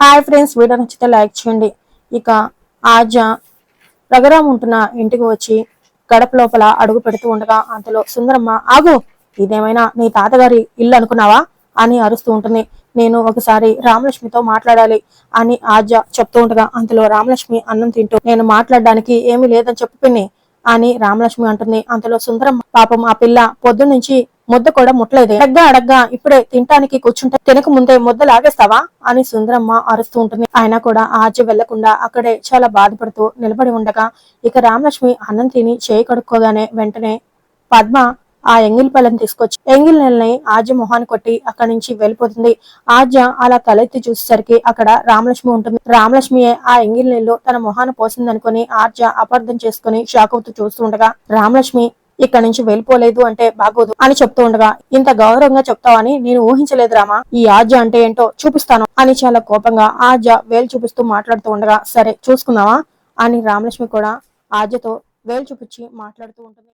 Hi friends video నచ్చితే like చేయండి. ఇక ఆజ రఘురామ్ ఉంటున్న ఇంటికి వచ్చి గడప లోపల అడుగు పెడుతూ ఉండగా అంతలో సుందరమ్మ ఆగు! ఇదేమైనా నీ తాతగారి ఇల్లు అనుకున్నావా? అని అరుస్తూ ఉంటుంది. నేను ఒకసారి రామలక్ష్మితో మాట్లాడాలి అని ఆజ చెప్తూ ఉండగా అంతలో రామలక్ష్మి అన్నం తింటూ నేను మాట్లాడడానికి ఏమీ లేదని చెప్పు అని రామలక్ష్మి అంటుంది. అంతలో సుందరమ్మ పాపం ఆ పిల్ల పొద్దున్నుంచి ముద్ద కూడా ముట్టలేదు. అడగ్గా అడగ్గా ఇప్పుడే తినటానికి కూర్చుంటే తినక ముందే ముద్ద లాగేస్తావా? అని సుందరమ్మ అరుస్తూ ఉంటుంది. ఆయన కూడా ఆచి వెళ్ళకుండా అక్కడే చాలా బాధపడుతూ నిలబడి ఉండగా ఇక రామలక్ష్మి అన్నం తిని చేయి కడుక్కోగానే వెంటనే పద్మ ఆ ఎంగిల్ పళ్ళని తీసుకొచ్చి ఎంగిల్ నెలని ఆజ్య మొహాన్ని కొట్టి అక్కడి నుంచి వెళ్ళిపోతుంది. ఆజ్య అలా తలెత్తి చూసేసరికి అక్కడ రామలక్ష్మి ఉంటుంది. రామలక్ష్మియే ఆ ఎంగిల్ నెలలో తన మొహాన్ని పోసిందనుకుని ఆర్య అపార్థం చేసుకుని షాక్ అవుతూ చూస్తూ ఉండగా రామలక్ష్మి ఇక్కడ నుంచి వెళ్ళిపోలేదు అంటే బాగోదు అని చెప్తూ ఉండగా ఇంత గౌరవంగా చెప్తావని నేను ఊహించలేదు రామా. ఈ ఆజ్య అంటే ఏంటో చూపిస్తాను. అని చాలా కోపంగా ఆజ వేలు చూపిస్తూ మాట్లాడుతూ ఉండగా సరే చూసుకుందామా? అని రామలక్ష్మి కూడా ఆజ్యతో వేలు చూపించి మాట్లాడుతూ ఉంటుంది.